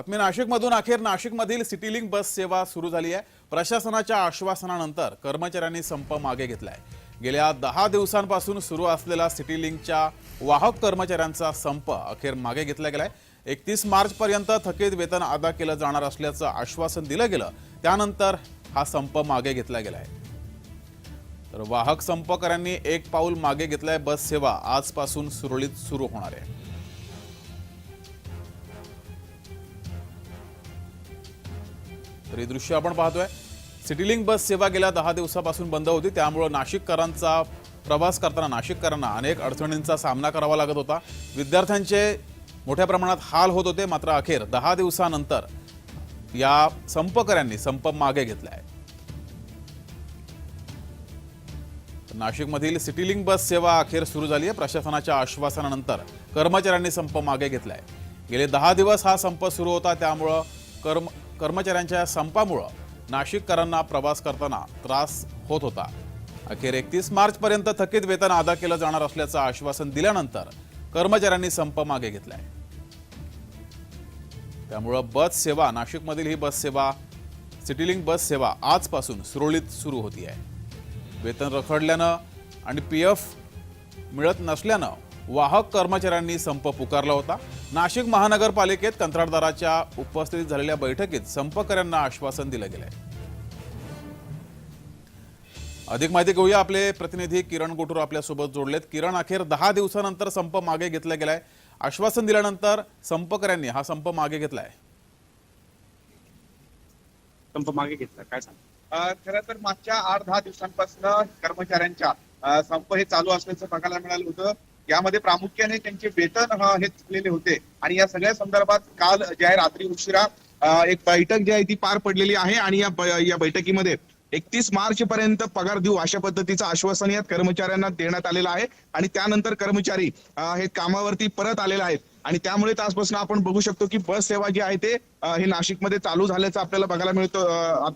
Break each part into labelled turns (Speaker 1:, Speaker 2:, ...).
Speaker 1: बातमी नाशिकमधून अखेर नाशिकमधील सिटीलिंक बस सेवा सुरू झाली आहे. प्रशासनाच्या आश्वासनानंतर कर्मचाऱ्यांनी संप मागे घेतलाय. गेल्या दहा दिवसांपासून सुरू असलेला सिटीलिंकच्या वाहक कर्मचाऱ्यांचा संप अखेर मागे घेतला गेलाय. एकतीस मार्चपर्यंत थकीत वेतन अदा केलं जाणार असल्याचं आश्वासन दिलं गेलं. त्यानंतर हा संप मागे घेतला गेलाय. तर वाहक संपकऱ्यांनी एक पाऊल मागे घेतलाय. बस सेवा आजपासून सुरळीत सुरू होणार आहे. तर हे दृश्य आपण पाहतोय. सिटीलिंक बस सेवा गेल्या दहा दिवसापासून बंद होती. त्यामुळं नाशिककरांचा प्रवास करताना नाशिककरांना अनेक अडचणींचा सामना करावा लागत होता. विद्यार्थ्यांचे मोठ्या प्रमाणात हाल होत होते. मात्र अखेर दहा दिवसानंतर या संपकऱ्यांनी संप मागे घेतलाय. आहे नाशिकमधील सिटीलिंक बस सेवा अखेर सुरू झाली आहे. प्रशासनाच्या आश्वासनानंतर कर्मचाऱ्यांनी संप मागे घेतलाय. गेले दहा दिवस हा संप सुरू होता. त्यामुळं कर्म कर्मचाऱ्यांच्या संपामुळं नाशिककरांना प्रवास करताना त्रास होत होता. अखेर एकतीस मार्चपर्यंत थकीत वेतन अदा केलं जाणार असल्याचं आश्वासन दिल्यानंतर कर्मचाऱ्यांनी संप मागे घेतलाय. त्यामुळं बस सेवा नाशिकमधील ही बस सेवा सिटीलिंक बस सेवा आजपासून सुरळीत सुरू होती आहे वेतन रखडल्यानं आणि पी एफ मिळत नसल्यानं वाहक कर्मचाऱ्यांनी संप पुकारला होता. नाशिक महानगरपालिकेत कंत्राटदाराच्या उपस्थितीत झालेल्या बैठकीत संपकऱ्यांना आश्वासन दिलं गेलंय. अधिक माहिती घेऊया. आपले प्रतिनिधी किरण गोटूर आपल्यासोबत जोडलेत. किरण अखेर दहा दिवसानंतर संप मागे घेतला गेलाय. आश्वासन दिल्यानंतर संपकऱ्यांनी हा संप मागे घेतलाय.
Speaker 2: संप मागे घेतला. काय सांग
Speaker 3: अ, खरं तर मागच्या आठ दहा दिवसांपासून कर्मचाऱ्यांच्या संप हे चालू असल्याचं बघायला मिळालं होतं. यामध्ये प्रामुख्याने त्यांचे वेतन हे चुकलेले होते. आणि या सगळ्या संदर्भात काल जे आहे रात्री उशिरा एक बैठक जी आहे ती पार पडलेली आहे आणि या या बैठकीमध्ये एकतीस मार्च पर्यंत पगार देऊ अशा पद्धतीचं आश्वासन यात कर्मचाऱ्यांना देण्यात आलेलं आहे. आणि त्यानंतर कर्मचारी हे कामावरती परत आलेले आहेत. आणि त्यामुळे आजपासून आपण बघू शकतो की बस सेवा जी आहे ते हे नाशिकमध्ये चालू झाल्याचं आपल्याला बघायला मिळतो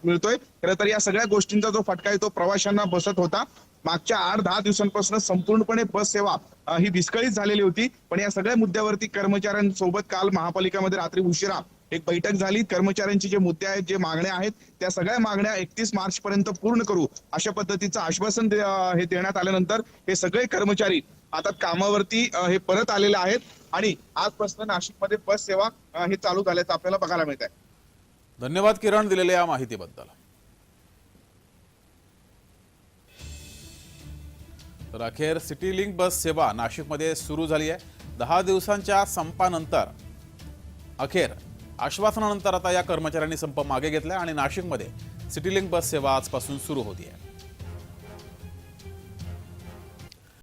Speaker 3: मिळतोय. खरं तर या सगळ्या गोष्टींचा जो फटका आहे तो प्रवाशांना बसत होता. मागच्या आठ दहा दिवसांपासून संपूर्णपणे बस सेवा ही विस्कळीत झालेली होती. पण या सगळ्या मुद्द्यावरती कर्मचाऱ्यांसोबत काल महापालिकामध्ये रात्री उशिरा एक बैठक झाली. कर्मचाऱ्यांचे जे मुद्दे आहेत जे मागण्या आहेत त्या सगळ्या मागण्या एकतीस मार्च पर्यंत पूर्ण करू अशा पद्धतीचं आश्वासन दे- हे देण्यात आल्यानंतर हे सगळे कर्मचारी आता कामावरती हे परत आलेले आहेत. आणि आजपासून नाशिकमध्ये बस सेवा हे चालू झाल्याचं आपल्याला बघायला मिळत आहे
Speaker 1: धन्यवाद किरण दिलेल्या या माहितीबद्दल. तर अखेर सिटी लिंक बस सेवा नाशिकमध्ये सुरू झाली आहे. दहा दिवसांच्या संपानंतर अखेर आश्वासनानंतर आता या कर्मचाऱ्यांनी संप मागे घेतला आणि नाशिकमध्ये सिटी लिंक बस सेवा आजपासून सुरू होती आहे